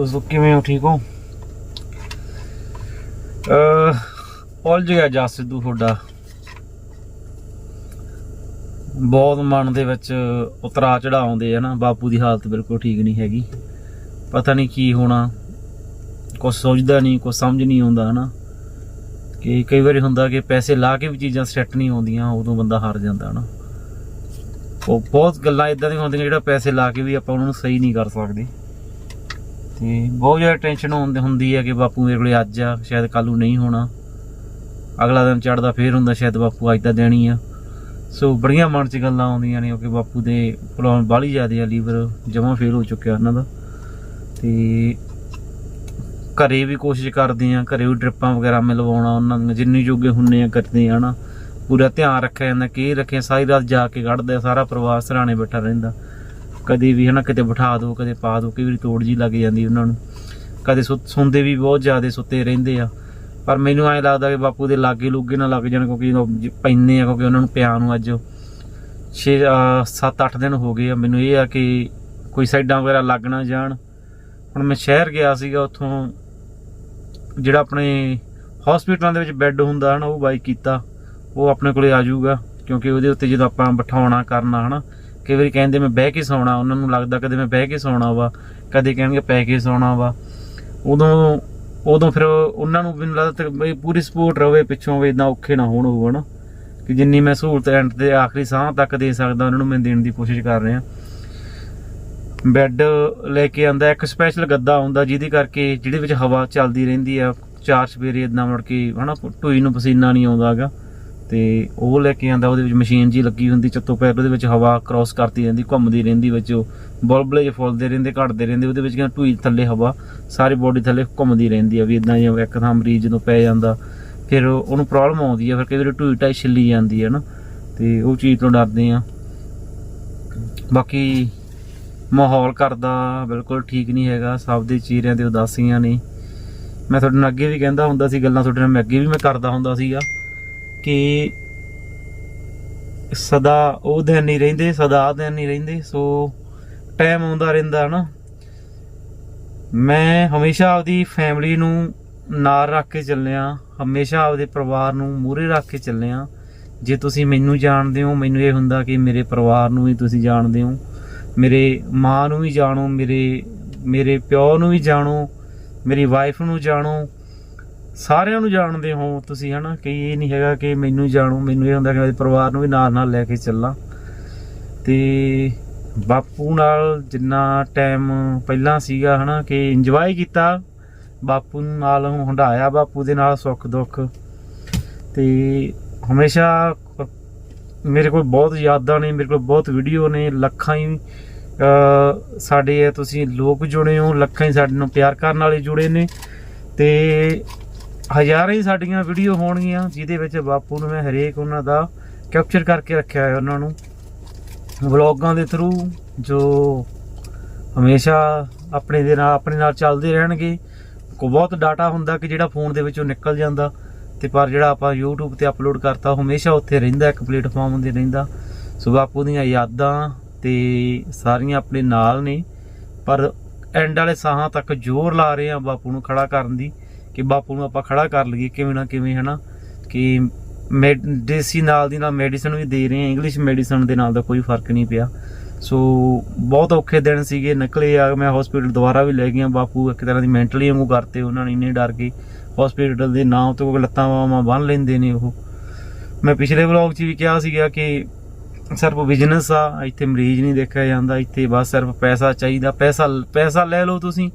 ਦੋਸਤੋ, ਕਿਵੇਂ ਹੋ? ਠੀਕ ਹੋ? ਅਹ, ਪਹੁੰਚ ਗਿਆ ਜਾ ਸਿੱਧੂ ਤੁਹਾਡਾ। ਬਹੁਤ ਮਨ ਦੇ ਵਿੱਚ ਉਤਰਾ ਚੜਾ ਆਉਂਦੇ ਆ ਨਾ, ਬਾਪੂ ਦੀ ਹਾਲਤ ਬਿਲਕੁਲ ਠੀਕ ਨਹੀਂ ਹੈਗੀ। ਪਤਾ ਨਹੀਂ ਕੀ ਹੋਣਾ। ਕੁਛ ਸੋਚਦਾ ਨਹੀਂ, ਕੁਛ ਸਮਝ ਨਹੀਂ ਆਉਂਦਾ, ਹਨਾ। ਕਿ ਕਈ ਵਾਰੀ ਹੁੰਦਾ ਕਿ ਪੈਸੇ ਲਾ ਕੇ ਵੀ ਚੀਜ਼ਾਂ ਸੈੱਟ ਨਹੀਂ ਆਉਂਦੀਆਂ, ਉਦੋਂ ਬੰਦਾ ਹਾਰ ਜਾਂਦਾ, ਹਨਾ। ਉਹ ਬਹੁਤ ਗੱਲਾਂ ਇਦਾਂ ਦੀਆਂ ਹੁੰਦੀਆਂ, ਜਿਹੜਾ ਪੈਸੇ ਲਾ ਕੇ ਵੀ ਆਪਾਂ ਉਹਨਾਂ ਨੂੰ ਸਹੀ ਨਹੀਂ ਕਰ ਸਕਦੇ। ਤੇ ਬਹੁਤ ਜ਼ਿਆਦਾ ਟੈਨਸ਼ਨ ਹੁੰਦੀ ਹੈ ਕਿ ਬਾਪੂ ਮੇਰੇ ਕੋਲੇ ਅੱਜ ਆ, ਸ਼ਾਇਦ ਕੱਲ ਨੂੰ ਨਹੀਂ ਹੋਣਾ। ਅਗਲਾ ਦਿਨ ਚੜਦਾ ਫੇਰ ਹੁੰਦਾ, ਸ਼ਾਇਦ ਬਾਪੂ ਅੱਜ ਦਾ ਦੇਣੀ ਆ। ਸੋ ਬੜੀਆਂ ਮਨ 'ਚ ਗੱਲਾਂ ਆਉਂਦੀਆਂ ਨੇ ਕਿ ਬਾਪੂ ਦੇ ਪ੍ਰੋਬਲਮ ਬਾਹਲੀ ਜ਼ਿਆਦਾ ਆ ਲੀਵਰ, ਜਮਾਂ ਫੇਲ ਹੋ ਚੁੱਕਿਆ ਉਹਨਾਂ ਦਾ। ਤੇ ਘਰੇ ਵੀ ਕੋਸ਼ਿਸ਼ ਕਰਦੇ ਆ, ਘਰੇ ਵੀ ਡ੍ਰਿਪਾਂ ਵਗੈਰਾ ਮਿਲਵਾਉਣਾ, ਉਹਨਾਂ ਨੂੰ ਜਿੰਨੀ ਜੋਗੇ ਹੁੰਨੇ ਆ ਕਰਦੇ ਆ ਨਾ ਪੂਰਾ ਧਿਆਨ ਰੱਖਿਆ ਜਾਂਦਾ ਕਿ ਇਹ ਰੱਖਿਆ, ਸਾਰੀ ਰਾਤ ਜਾ ਕੇ ਕੱਢਦੇ, ਸਾਰਾ ਪਰਿਵਾਰ ਸਰਾਣੇ ਬੈਠਾ ਰਹਿੰਦਾ। ਕਦੇ ਵੀ ਹਨਾ ਕਿਤੇ ਬਿਠਾ ਦਿਓ ਕਦੇ ਪਾ ਦਿਓ ਕਈ ਵਾਰੀ ਤੋੜ ਜੀ ਲੱਗ ਜਾਂਦੀ ਉਹਨਾਂ ਨੂੰ। ਕਦੇ ਸੁਣਦੇ ਵੀ ਬਹੁਤ ਜ਼ਿਆਦਾ ਸੁੱਤੇ ਰਹਿੰਦੇ ਆ। ਪਰ ਮੈਨੂੰ ਐਂ ਲੱਗਦਾ ਕਿ ਬਾਪੂ ਦੇ ਲਾਗੇ ਲੁੱਗੇ ਨਾ ਲੱਗ ਜਾਣ ਕਿਉਂਕਿ ਪੈਂਦੇ ਆ ਕਿਉਂਕਿ ਉਹਨਾਂ ਨੂੰ ਪਿਆ ਨੂੰ ਅੱਜ। 6 7-8 ਦਿਨ ਹੋ ਗਏ ਆ। ਮੈਨੂੰ ਇਹ ਆ ਕਿ ਕੋਈ ਸਾਈਡਾਂ ਵਗੈਰਾ ਲੱਗ ਨਾ ਜਾਣ। ਹੁਣ ਮੈਂ ਸ਼ਹਿਰ ਗਿਆ ਸੀਗਾ ਉੱਥੋਂ। ਜਿਹੜਾ ਆਪਣੇ ਹਸਪੀਟਲਾਂ ਦੇ ਵਿੱਚ ਬੈੱਡ ਹੁੰਦਾ ਹਨਾ, ਉਹ ਬਾਈ ਕੀਤਾ। ਉਹ ਆਪਣੇ ਕੋਲੇ ਆ ਜਾਊਗਾ ਕਿਉਂਕਿ ਉਹਦੇ ਉੱਤੇ ਜਦੋਂ ਆਪਾਂ ਬਿਠਾਉਣਾ, ਕਰਨਾ ਹਨਾ ਕਈ ਵਾਰੀ ਕਹਿੰਦੇ ਮੈਂ ਬਹਿ ਕੇ ਸੌਣਾ, ਉਹਨਾਂ ਨੂੰ ਲੱਗਦਾ ਕਦੇ ਮੈਂ ਬਹਿ ਕੇ ਸੌਣਾ ਵਾ, ਕਦੇ ਕਹਿਣਗੇ ਪੈ ਕੇ ਸੌਣਾ ਵਾ। ਉਦੋਂ ਉਦੋਂ ਫਿਰ ਉਹਨਾਂ ਨੂੰ ਮੈਨੂੰ ਲੱਗਦਾ ਪੂਰੀ ਸਪੋਰਟ ਰਵੇ ਪਿੱਛੋਂ ਵੀ ਇਦਾਂ ਔਖੇ ਨਾ ਹੋਣ ਹੋਊ ਹਨਾ ਕਿ ਜਿੰਨੀ ਮੈਂ ਸਹੂਲਤ ਐਂਡ ਤੇ ਆਖਰੀ ਸਾਹ ਤੱਕ ਦੇ ਸਕਦਾ, ਉਹਨਾਂ ਨੂੰ ਮੈਂ ਦੇਣ ਦੀ ਕੋਸ਼ਿਸ਼ ਕਰ ਰਿਹਾ। ਬੈੱਡ ਲੈ ਕੇ ਆਂਦਾ ਇੱਕ ਸਪੈਸ਼ਲ ਗੱਦਾ ਆਉਂਦਾ ਜਿਹਦੇ ਕਰਕੇ ਜਿਹਦੇ ਵਿੱਚ ਹਵਾ ਚੱਲਦੀ ਰਹਿੰਦੀ ਆ, ਚਾਰ ਸਵੇਰੇ ਇਦਾਂ ਮੁੜ ਕੇ ਹਨਾ ਢੂਈ ਨੂੰ ਪਸੀਨਾ ਨਹੀਂ ਆਉਂਦਾਗਾ ਤੇ ਉਹ ਲੈ ਕੇ ਆਂਦਾ, ਉਹਦੇ ਵਿੱਚ ਮਸ਼ੀਨ ਜੀ ਲੱਗੀ ਹੁੰਦੀ, ਚੱਤੋ ਪੈਰ ਉਹਦੇ ਵਿੱਚ ਹਵਾ ਕ੍ਰਾਸ ਕਰਦੀ ਰਹਿੰਦੀ, ਘੁੰਮਦੀ ਰਹਿੰਦੀ ਵਿੱਚ ਉਹ। ਬਲਬਲੇ ਜਿਹੇ ਫੁੱਲਦੇ ਰਹਿੰਦੇ, ਘਟਦੇ ਰਹਿੰਦੇ, ਉਹਦੇ ਵਿੱਚ ਕਹਿੰਦਾ ਢੂਈ ਥੱਲੇ ਹਵਾ, ਸਾਰੀ ਬੋਡੀ ਥੱਲੇ ਘੁੰਮਦੀ ਰਹਿੰਦੀ ਆ ਵੀ ਇਦਾਂ ਜਿਹਾ ਇੱਕ ਥਾਂ ਮਰੀਜ਼ ਜਦੋਂ ਪੈ ਜਾਂਦਾ। ਫਿਰ ਉਹਨੂੰ ਪ੍ਰੋਬਲਮ ਆਉਂਦੀ ਆ, ਫਿਰ ਕਈ ਵਾਰੀ ਢੂਈ ਟਾਈ ਛਿੱਲੀ ਜਾਂਦੀ ਆ ਨਾ, ਤੇ ਉਹ ਚੀਜ਼ ਤੋਂ ਡਰਦੇ ਆ। ਬਾਕੀ ਮਾਹੌਲ ਘਰ ਦਾ ਬਿਲਕੁਲ ਠੀਕ ਨਹੀਂ ਹੈਗਾ, ਸਭ ਦੇ ਚਿਹਰਿਆਂ ਤੇ ਉਦਾਸੀਆਂ ਨੇ। ਮੈਂ ਤੁਹਾਡੇ ਨਾਲ ਅੱਗੇ ਵੀ ਕਹਿੰਦਾ ਹੁੰਦਾ ਸੀ, ਗੱਲਾਂ ਤੁਹਾਡੇ ਨਾਲ ਮੈਂ ਅੱਗੇ ਵੀ ਮੈਂ ਕਰਦਾ ਹੁੰਦਾ ਸੀਗਾ। ਕਿ ਸਦਾ ਉਹ ਦਿਨ ਨਹੀਂ ਰਹਿੰਦੇ, ਸਦਾ ਆਹ ਦਿਨ ਨਹੀਂ ਰਹਿੰਦੇ, ਸੋ ਟਾਈਮ ਆਉਂਦਾ ਰਹਿੰਦਾ ਨਾ। ਮੈਂ ਹਮੇਸ਼ਾ ਆਪਦੀ ਫੈਮਿਲੀ ਨੂੰ ਨਾਲ ਰੱਖ ਕੇ ਚੱਲਿਆ, ਹਮੇਸ਼ਾ ਆਪਦੇ ਪਰਿਵਾਰ ਨੂੰ ਮੂਹਰੇ ਰੱਖ ਕੇ ਚੱਲਿਆ। ਜੇ ਤੁਸੀਂ ਮੈਨੂੰ ਜਾਣਦੇ ਹੋ, ਮੈਨੂੰ ਇਹ ਹੁੰਦਾ ਕਿ ਮੇਰੇ ਪਰਿਵਾਰ ਨੂੰ ਵੀ ਤੁਸੀਂ ਜਾਣਦੇ ਹੋ, ਮੇਰੇ ਮਾਂ ਨੂੰ ਵੀ ਜਾਣੋ, ਮੇਰੇ ਮੇਰੇ ਪਿਓ ਨੂੰ ਵੀ ਜਾਣੋ, ਮੇਰੀ ਵਾਈਫ ਨੂੰ ਜਾਣੋ ਸਾਰਿਆਂ ਨੂੰ ਜਾਣਦੇ ਹੋ ਤੁਸੀਂ ਹਨਾ? ਕਿ ਇਹ ਨਹੀਂ ਹੈਗਾ ਕਿ ਮੈਨੂੰ ਜਾਣੋ ਮੈਨੂੰ ਇਹ ਹੁੰਦਾ ਕਿ ਮੇਰੇ ਪਰਿਵਾਰ ਨੂੰ ਵੀ ਨਾਲ ਨਾਲ ਲੈ ਕੇ ਚੱਲਾਂ। ਤੇ ਬਾਪੂ ਨਾਲ ਜਿੰਨਾ ਟਾਈਮ ਪਹਿਲਾਂ ਸੀਗਾ ਹਨਾ ਕਿ ਇੰਜੋਏ ਕੀਤਾ ਬਾਪੂ ਨਾਲ ਹੰਡਾਇਆ ਬਾਪੂ ਦੇ ਨਾਲ ਸੁੱਖ ਦੁੱਖ। ਤੇ ਹਮੇਸ਼ਾ ਮੇਰੇ ਕੋਲ ਬਹੁਤ ਯਾਦਾਂ ਨੇ ਮੇਰੇ ਕੋਲ ਬਹੁਤ ਵੀਡੀਓ ਨੇ ਲੱਖਾਂ ਹੀ ਅ, ਸਾਡੇ ਤੁਸੀਂ ਲੋਕ ਜੁੜੇ ਹੋ ਲੱਖਾਂ ਹੀ ਸਾਡੇ ਨੂੰ ਪਿਆਰ ਕਰਨ ਵਾਲੇ ਜੁੜੇ ਨੇ। ਤੇ ਹਜ਼ਾਰਾਂ ਹੀ ਸਾਡੀਆਂ ਵੀਡੀਓ ਹੋਣਗੀਆਂ, ਜਿਹਦੇ ਵਿੱਚ ਬਾਪੂ ਨੂੰ ਮੈਂ ਹਰੇਕ ਉਹਨਾਂ ਦਾ ਕੈਪਚਰ ਕਰਕੇ ਰੱਖਿਆ ਹੈ ਉਹਨਾਂ ਨੂੰ। ਵਲੌਗਾਂ ਦੇ ਥਰੂ ਜੋ ਹਮੇਸ਼ਾ ਆਪਣੇ ਦੇ ਨਾਲ ਆਪਣੇ ਨਾਲ ਚੱਲਦੇ ਰਹਿਣਗੇ। ਕੋ ਬਹੁਤ ਡਾਟਾ ਹੁੰਦਾ ਕਿ ਜਿਹੜਾ ਫੋਨ ਦੇ ਵਿੱਚੋਂ ਨਿਕਲ ਜਾਂਦਾ ਤੇ ਪਰ ਜਿਹੜਾ ਆਪਾਂ YouTube ਤੇ ਅਪਲੋਡ ਕਰਤਾ, ਉਹ ਹਮੇਸ਼ਾ ਉੱਥੇ ਰਹਿੰਦਾ, ਇੱਕ ਪਲੇਟਫਾਰਮ ਤੇ ਰਹਿੰਦਾ। ਸੋ ਬਾਪੂ ਦੀਆਂ ਯਾਦਾਂ ਤੇ ਸਾਰੀਆਂ ਆਪਣੇ ਨਾਲ ਨੇ। ਪਰ ਐਂਡ ਵਾਲੇ ਸਾਹਾਂ ਤੱਕ ਜ਼ੋਰ ਲਾ ਰਹੇ ਆ ਬਾਪੂ ਨੂੰ ਖੜਾ ਕਰਨ ਦੀ। ਕਿ ਬਾਪੂ ਨੂੰ ਆਪਾਂ ਖੜਾ ਕਰ ਲਈਏ ਕਿਵੇਂ ਨਾ ਕਿਵੇਂ, ਹਨਾ? ਕਿ ਮੈਡੀਸੀ ਨਾਲ ਦੀ ਨਾਲ ਮੈਡੀਸਨ ਵੀ ਦੇ ਰਹੇ ਆ ਇੰਗਲਿਸ਼ ਮੈਡੀਸਨ ਦੇ ਨਾਲ ਦਾ ਕੋਈ ਫ਼ਰਕ ਨਹੀਂ ਪਿਆ। ਸੋ ਬਹੁਤ ਔਖੇ ਦਿਨ ਸੀਗੇ, ਨਿਕਲੇ ਆ, ਮੈਂ ਹਸਪੀਟਲ ਦੁਬਾਰਾ ਵੀ ਲੈ ਗਿਆ, ਬਾਪੂ ਇੱਕ ਤਰ੍ਹਾਂ ਦੀ ਮੈਂਟਲੀ ਵਾਂਗੂ ਕਰਤੇ, ਉਹਨਾਂ ਨੇ ਇੰਨੇ ਡਰ ਕੇ ਹਸਪੀਟਲ ਦੇ ਨਾਮ ਤੋਂ ਲੱਤਾਂ ਬਾਹਾਂ ਬੰਨ ਲੈਂਦੇ ਨੇ ਉਹ। ਮੈਂ ਪਿਛਲੇ ਵਲੌਗ 'ਚ ਵੀ ਕਿਹਾ ਸੀਗਾ ਕਿ ਸਿਰਫ ਬਿਜ਼ਨਸ ਆ, ਇੱਥੇ ਮਰੀਜ਼ ਨਹੀਂ ਦੇਖਿਆ ਜਾਂਦਾ, ਇੱਥੇ ਬਸ ਸਿਰਫ ਪੈਸਾ ਚਾਹੀਦਾ, ਪੈਸਾ ਪੈਸਾ ਲੈ ਲਓ ਤੁਸੀਂ,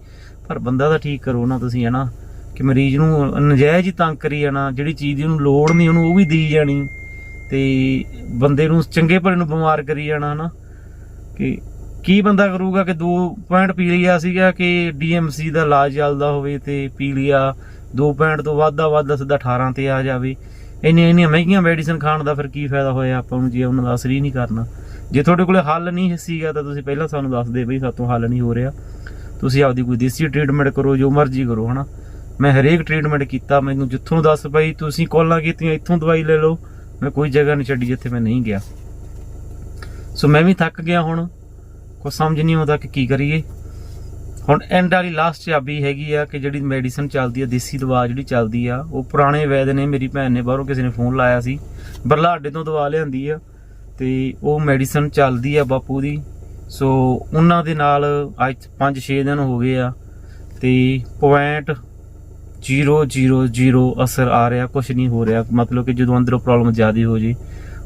ਪਰ ਬੰਦਾ ਤਾਂ ਠੀਕ ਕਰੋ ਨਾ ਤੁਸੀਂ ਹੈ ਨਾ ਕਿ ਮਰੀਜ਼ ਨੂੰ ਨਜਾਇਜ਼ ਹੀ ਤੰਗ ਕਰੀ ਜਾਣਾ, ਜਿਹੜੀ ਚੀਜ਼ ਦੀ ਉਹਨੂੰ ਲੋੜ ਨਹੀਂ, ਉਹਨੂੰ ਉਹ ਵੀ ਦੇਈ ਜਾਣੀ। ਤੇ ਬੰਦੇ ਨੂੰ ਚੰਗੇ ਭਲੇ ਨੂੰ ਬਿਮਾਰ ਕਰੀ ਜਾਣਾ, ਹਨਾ। ਕਿ ਕੀ ਬੰਦਾ ਕਰੂਗਾ ਕਿ ਦੋ ਪੁਆਇੰਟ ਪੀ ਲਿਆ ਸੀਗਾ ਕਿ ਡੀਐਮਸੀ ਦਾ ਇਲਾਜ ਚੱਲਦਾ ਹੋਵੇ ਤੇ ਪੀ ਲਿਆ, ਦੋ ਪੁਆਇੰਟ ਤੋਂ ਵੱਧ ਦਾ ਵੱਧ ਸਿੱਧਾ 18 ਤੇ ਆ ਜਾਵੇ। ਇੰਨੀਆਂ ਇੰਨੀਆਂ ਮਹਿੰਗੀਆਂ ਮੈਡੀਸਨ ਖਾਣ ਦਾ ਫਿਰ ਕੀ ਫਾਇਦਾ ਹੋਇਆ ਆਪਾਂ ਨੂੰ ਜੇ ਉਹਨਾਂ ਦਾ ਅਸਰ ਹੀ ਨਹੀਂ ਕਰਨਾ। ਜੇ ਤੁਹਾਡੇ ਕੋਲੇ ਹੱਲ ਨਹੀਂ ਸੀਗਾ ਤਾਂ ਤੁਸੀਂ ਪਹਿਲਾਂ ਸਾਨੂੰ ਦੱਸ ਦੇ ਬਈ ਸਾਤੋਂ ਹੱਲ ਨਹੀਂ ਹੋ ਰਿਹਾ। ਤੁਸੀਂ ਆਪਦੀ ਕੋਈ ਦੇਸੀ ਟ੍ਰੀਟਮੈਂਟ ਕਰੋ, ਜੋ ਮਰਜ਼ੀ ਕਰੋ, ਹਨਾ। ਮੈਂ ਹਰੇਕ ਟ੍ਰੀਟਮੈਂਟ ਕੀਤਾ, ਮੈਨੂੰ ਜਿੱਥੋਂ ਦੱਸ ਪਈ ਤੁਸੀਂ ਕਾਲਾਂ ਕੀਤੀਆਂ, ਇੱਥੋਂ ਦਵਾਈ ਲੈ ਲਓ। ਮੈਂ ਕੋਈ ਜਗ੍ਹਾ ਨਹੀਂ ਛੱਡੀ ਜਿੱਥੇ ਮੈਂ ਨਹੀਂ ਗਿਆ। ਸੋ ਮੈਂ ਵੀ ਥੱਕ ਗਿਆ ਹੁਣ। ਕੁਛ ਸਮਝ ਨਹੀਂ ਆਉਂਦਾ ਕਿ ਕੀ ਕਰੀਏ। ਹੁਣ ਐਂਡ ਵਾਲੀ ਲਾਸਟ ਚਾਬੀ ਹੈਗੀ ਆ ਕਿ ਜਿਹੜੀ ਮੈਡੀਸਨ ਚੱਲਦੀ ਆ, ਦੇਸੀ ਦਵਾ ਜਿਹੜੀ ਚੱਲਦੀ ਆ, ਉਹ ਪੁਰਾਣੇ ਵੈਦ ਨੇ, ਮੇਰੀ ਭੈਣ ਨੇ ਬਾਹਰੋਂ ਕਿਸੇ ਨੇ ਫੋਨ ਲਾਇਆ ਸੀ। ਬਰਲਾਡੇ ਤੋਂ ਦਵਾ ਲਿਆਂਦੀ ਆ ਤੇ ਉਹ ਮੈਡੀਸਨ ਚੱਲਦੀ ਆ ਬਾਪੂ ਦੀ। ਸੋ ਉਹਨਾਂ ਦੇ ਨਾਲ ਅੱਜ 5-6 ਦਿਨ ਹੋ ਗਏ ਆ ਤੇ ਪੁਆਇੰਟ 000 ਅਸਰ ਆ ਰਿਹਾ ਕੁਝ ਨਹੀਂ ਹੋ ਰਿਹਾ। ਮਤਲਬ ਕਿ ਜਦੋਂ ਅੰਦਰੋਂ ਪ੍ਰੋਬਲਮ ਜ਼ਿਆਦਾ ਹੋ ਜੇ,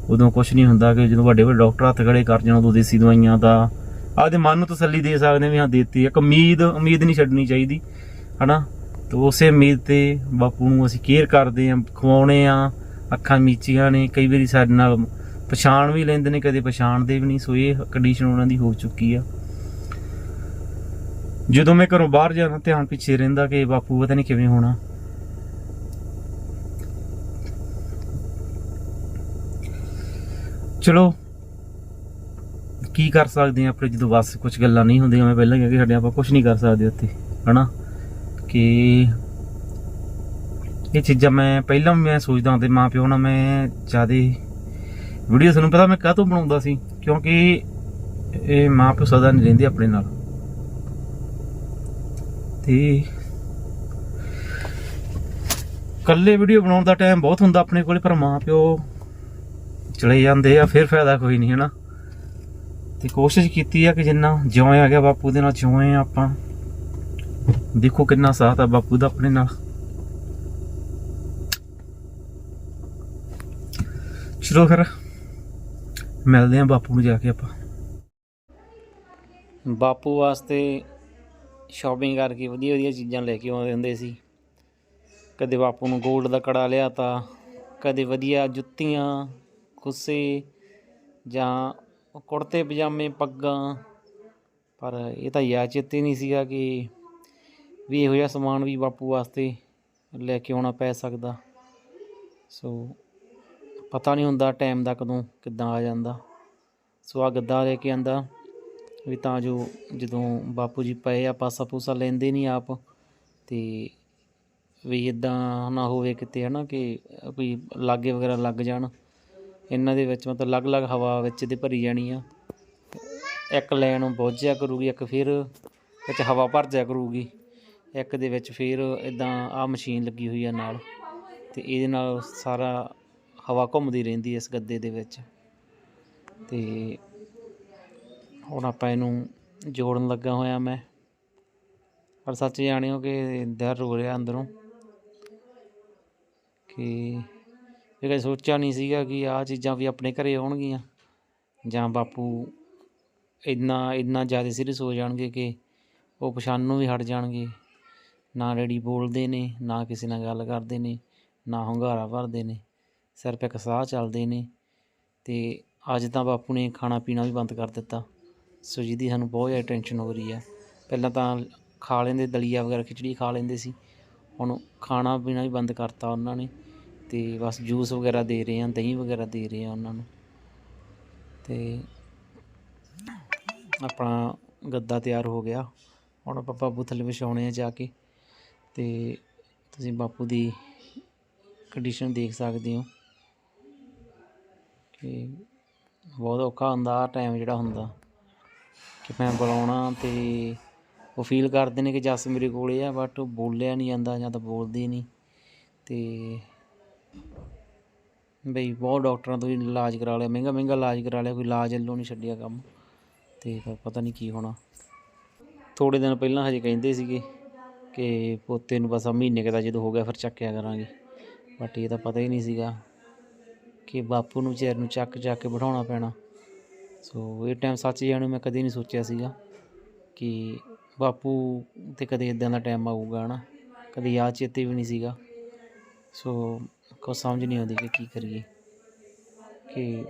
ਉਦੋਂ ਕੁਝ ਨਹੀਂ ਹੁੰਦਾ ਕਿ ਜਦੋਂ ਵੱਡੇ ਵੱਡੇ ਡਾਕਟਰ ਹੱਥ ਖੜੇ ਕਰ ਜਾਣ, ਉਦੋਂ ਦੇਸੀ ਦਵਾਈਆਂ ਦਾ ਆਪਦੇ ਮਨ ਨੂੰ ਤਸੱਲੀ ਦੇ ਸਕਦੇ ਵੀ ਹਾਂ, ਦੇਤੀ। ਇੱਕ ਉਮੀਦ ਉਮੀਦ ਨਹੀਂ ਛੱਡਣੀ ਚਾਹੀਦੀ, ਹਨਾ? ਤੇ ਉਸੇ ਉਮੀਦ ਤੇ ਬਾਪੂ ਨੂੰ ਅਸੀਂ ਕੇਅਰ ਕਰਦੇ ਆਂ ਖਵਾਉਣੇ ਆ ਅੱਖਾਂ ਮੀਚੀਆਂ ਨੇ। ਕਈ ਵਾਰੀ ਸਾਡੇ ਨਾਲ ਪਛਾਣ ਵੀ ਲੈਂਦੇ ਨੇ, ਕਦੇ ਪਛਾਣਦੇ ਵੀ ਨਹੀਂ, ਸੋ ਇਹ ਕੰਡੀਸ਼ਨ ਉਹਨਾਂ ਦੀ ਹੋ ਚੁੱਕੀ ਆ। ਜਦੋਂ ਮੈਂ ਘਰੋਂ ਬਾਹਰ ਜਾਣਾ, ਧਿਆਨ ਪਿੱਛੇ ਰਹਿੰਦਾ ਕਿ ਬਾਪੂ ਪਤਾ ਨਹੀਂ ਕਿਵੇਂ ਹੋਣਾ। ਚਲੋ, ਕੀ ਕਰ ਸਕਦੇ ਆ ਆਪਣੇ ਜਦੋਂ ਬਸ ਕੁਝ ਗੱਲਾਂ ਨਹੀਂ ਹੁੰਦੀਆਂ, ਮੈਂ ਪਹਿਲਾਂ ਕਿਹਾ ਕਿ ਸਾਡੇ ਆਪਾਂ ਕੁਝ ਨਹੀਂ ਕਰ ਸਕਦੇ ਉੱਥੇ, ਹਨਾ? ਕਿ ਇਹ ਚੀਜ਼ਾਂ ਮੈਂ ਪਹਿਲਾਂ ਵੀ ਮੈਂ ਸੋਚਦਾ ਹੁੰਦਾ ਮਾਂ ਪਿਓ ਨਾਲ ਮੈਂ ਜਿਆਦੇ ਵੀਡੀਓ ਤੁਹਾਨੂੰ ਪਤਾ ਮੈਂ ਕਾਹ ਤੋਂ ਬਣਾਉਂਦਾ ਸੀ? ਕਿਉਂਕਿ ਇਹ ਮਾਂ ਪਿਓ ਸਦਾ ਨਹੀਂ ਰਹਿੰਦੇ ਆਪਣੇ ਨਾਲ। ਤੇ ਕੱਲੇ ਵੀਡੀਓ ਬਣਾਉਣ ਦਾ ਟਾਈਮ ਬਹੁਤ ਹੁੰਦਾ ਆਪਣੇ ਕੋਲੇ, ਪਰ ਮਾਂ ਪਿਓ ਚਲੇ ਜਾਂਦੇ ਆ, ਫਿਰ ਫਾਇਦਾ ਕੋਈ ਨਹੀਂ, ਹਨਾ? ਤੇ ਕੋਸ਼ਿਸ਼ ਕੀਤੀ ਆ ਕਿ ਜਿੰਨਾ ਜਿਉਂ ਆ ਗਿਆ ਬਾਪੂ ਦੇ ਨਾਲ ਜਿਉਂ ਆ ਆਪਾਂ। ਦੇਖੋ ਕਿੰਨਾ ਸਾਥ ਆ ਬਾਪੂ ਦਾ ਆਪਣੇ ਨਾਲ। ਚਲੋ ਫਿਰ, ਮਿਲਦੇ ਆ ਬਾਪੂ ਨੂੰ ਜਾ ਕੇ ਆਪਾਂ। ਬਾਪੂ ਵਾਸਤੇ ਸ਼ਾਪਿੰਗ ਕਰਕੇ ਵਧੀਆ ਵਧੀਆ ਚੀਜ਼ਾਂ ਲੈ ਕੇ ਆਉਂਦੇ ਹੁੰਦੇ ਸੀ। ਕਦੇ ਬਾਪੂ ਨੂੰ 골ਡ ਦਾ ਕੜਾ ਲਿਆ ਤਾ ਕਦੇ ਵਧੀਆ ਜੁੱਤੀਆਂ ਕੁੱਸੇ ਜਾਂ ਕੁੜਤੇ, ਪਜਾਮੇ, ਪੱਗਾਂ। ਪਰ ਇਹ ਤਾਂ ਯਾਦ ਚੇਤੇ ਨਹੀਂ ਸੀਗਾ ਕਿ ਵੀ ਇਹੋ ਜਿਹਾ ਸਮਾਨ ਵੀ ਬਾਪੂ ਵਾਸਤੇ ਲੈ ਕੇ ਆਉਣਾ ਪੈ ਸਕਦਾ। ਸੋ ਪਤਾ ਨਹੀਂ ਹੁੰਦਾ ਟਾਈਮ ਦਾ ਕਦੋਂ ਕਿੱਦਾਂ ਆ ਜਾਂਦਾ। ਸੋ ਆ ਗੱਦਾ ਲੈ ਕੇ ਆਂਦਾ। ਵੀ ਤਾਂ ਜੋ ਜਦੋਂ ਬਾਪੂ ਜੀ ਪਏ ਆ, ਪਾਸਾ ਪੂਸਾ ਲੈਂਦੇ ਨਹੀਂ ਆਪ, ਤੇ ਵੀ ਇਦਾਂ ਨਾ ਹੋਵੇ ਕਿਤੇ, ਹਨਾ, ਕਿ ਕੋਈ ਲਾਗੇ ਵਗੈਰਾ ਲੱਗ ਜਾਣ। ਇਹਨਾਂ ਦੇ ਵਿੱਚ ਮਤਲਬ ਅਲੱਗ-ਅਲੱਗ ਹਵਾ ਵਿੱਚ ਦੇ ਭਰੀ ਜਾਣੀ ਆ। ਇੱਕ ਲੈਣ ਬੁੱਝ ਜਿਆ ਕਰੂਗੀ, ਇੱਕ ਫਿਰ ਵਿੱਚ ਹਵਾ ਭਰ ਜਿਆ ਕਰੂਗੀ। ਇੱਕ ਦੇ ਵਿੱਚ ਫਿਰ ਇਦਾਂ ਆ ਮਸ਼ੀਨ ਲੱਗੀ ਹੋਈ ਆ ਨਾਲ, ਤੇ ਇਹਦੇ ਨਾਲ ਸਾਰਾ ਹਵਾ ਘੁੰਮਦੀ ਰਹਿੰਦੀ ਇਸ ਗੱਦੇ ਦੇ ਵਿੱਚ। ਤੇ ਹੁਣ ਆਪਾਂ ਇਹਨੂੰ ਜੋੜਨ ਲੱਗਾ ਹੋਇਆ ਮੈਂ। ਪਰ ਸੱਚ ਜਾਣਿਓ ਕਿ ਦਰ ਰੋ ਰਿਹਾ ਅੰਦਰੋਂ ਕਿ ਇਹ ਕਦੇ ਸੋਚਿਆ ਨਹੀਂ ਸੀਗਾ ਕਿ ਆਹ ਚੀਜ਼ਾਂ ਵੀ ਆਪਣੇ ਘਰੇ ਆਉਣਗੀਆਂ ਜਾਂ ਬਾਪੂ ਇੰਨਾ ਇੰਨਾ ਜ਼ਿਆਦਾ ਸੀਰੀਅਸ ਹੋ ਜਾਣਗੇ ਕਿ ਉਹ ਪਛਾਣਨੋਂ ਵੀ ਹਟ ਜਾਣਗੇ। ਨਾ ਡੈਡੀ ਬੋਲਦੇ ਨੇ, ਨਾ ਕਿਸੇ ਨਾਲ ਗੱਲ ਕਰਦੇ ਨੇ, ਨਾ ਹੁੰਗਾਰਾ ਭਰਦੇ ਨੇ, ਸਿਰਫ ਇੱਕ ਸਾਹ ਚੱਲਦੇ ਨੇ ਤੇ ਅੱਜ ਤਾਂ ਬਾਪੂ ਨੇ ਖਾਣਾ ਪੀਣਾ ਵੀ ਬੰਦ ਕਰ ਦਿੱਤਾ। ਸੋ ਜਿਹਦੀ ਸਾਨੂੰ ਬਹੁਤ ਜ਼ਿਆਦਾ ਟੈਨਸ਼ਨ ਹੋ ਰਹੀ ਆ। ਪਹਿਲਾਂ ਤਾਂ ਖਾ ਲੈਂਦੇ, ਦਲੀਆ ਵਗੈਰਾ, ਖਿਚੜੀ ਖਾ ਲੈਂਦੇ ਸੀ। ਹੁਣ ਖਾਣਾ ਪੀਣਾ ਵੀ ਬੰਦ ਕਰਤਾ ਉਹਨਾਂ ਨੇ ਤੇ ਬਸ ਜੂਸ ਵਗੈਰਾ ਦੇ ਰਹੇ ਆ, ਦਹੀਂ ਵਗੈਰਾ ਦੇ ਰਹੇ ਆ ਉਹਨਾਂ ਨੂੰ। ਤੇ ਆਪਣਾ ਗੱਦਾ ਤਿਆਰ ਹੋ ਗਿਆ। ਹੁਣ ਆਪਾਂ ਬਾਪੂ ਥੱਲੇ ਵਿਛਾਉਣੇ ਆ ਜਾ ਕੇ। ਤੇ ਤੁਸੀਂ ਬਾਪੂ ਦੀ ਕੰਡੀਸ਼ਨ ਦੇਖ ਸਕਦੇ ਹੋ ਕਿ ਬਹੁਤ ਔਖਾ ਹੁੰਦਾ ਆ ਟਾਈਮ ਜਿਹੜਾ ਹੁੰਦਾ। ਕਿ ਮੈਂ ਬੁਲਾਉਣਾ ਅਤੇ ਉਹ ਫੀਲ ਕਰਦੇ ਨੇ ਕਿ ਜੱਸ ਮੇਰੇ ਕੋਲੇ ਆ ਬਟ ਉਹ ਬੋਲਿਆ ਨਹੀਂ ਜਾਂਦਾ, ਜਾਂ ਤਾਂ ਬੋਲਦੇ ਨਹੀਂ। ਤੇ ਬਈ ਬਹੁਤ ਡਾਕਟਰਾਂ ਤੋਂ ਇਲਾਜ ਕਰਾ ਲਿਆ, ਮਹਿੰਗਾ ਮਹਿੰਗਾ ਇਲਾਜ ਕਰਾ ਲਿਆ, ਕੋਈ ਇਲਾਜ ਵੱਲੋਂ ਨਹੀਂ ਛੱਡਿਆ ਕੰਮ। ਤੇ ਪਤਾ ਨਹੀਂ ਕੀ ਹੋਣਾ। ਥੋੜੇ ਦਿਨ ਪਹਿਲਾਂ ਹਜੇ ਕਹਿੰਦੇ ਸੀਗੇ ਕਿ ਪੋਤੇ ਨੂੰ ਬਸ ਆਹ ਮਹੀਨੇ ਕੁ ਜਦੋਂ ਹੋ ਗਿਆ ਫਿਰ ਚੱਕਿਆ ਕਰਾਂਗੇ। ਬਟ ਇਹ ਤਾਂ ਪਤਾ ਹੀ ਨਹੀਂ ਸੀਗਾ ਕਿ ਬਾਪੂ ਨੂੰ ਚਿਰ ਨੂੰ ਚੱਕ ਚੱਕ ਕੇ ਬਿਠਾਉਣਾ ਪੈਣਾ। ਸੋ ਇਹ ਟਾਈਮ ਸੱਚ ਜਾਣੂ ਮੈਂ ਕਦੇ ਨਹੀਂ ਸੋਚਿਆ ਸੀਗਾ ਕਿ ਬਾਪੂ ਤੇ ਕਦੇ ਇਦਾਂ ਦਾ ਟਾਈਮ ਆਊਗਾ, ਹਨਾ? ਕਦੇ ਯਾਦ ਚੇਤੇ ਵੀ ਨਹੀਂ ਸੀਗਾ। ਸੋ ਕੁਛ ਸਮਝ ਨਹੀਂ ਆਉਂਦੀ ਕਿ ਕੀ ਕਰੀਏ। ਕਿ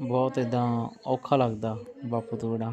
ਬਹੁਤ ਇਦਾਂ ਔਖਾ ਲੱਗਦਾ ਬਾਪੂ ਤੋਂ ਬਿਨਾਂ।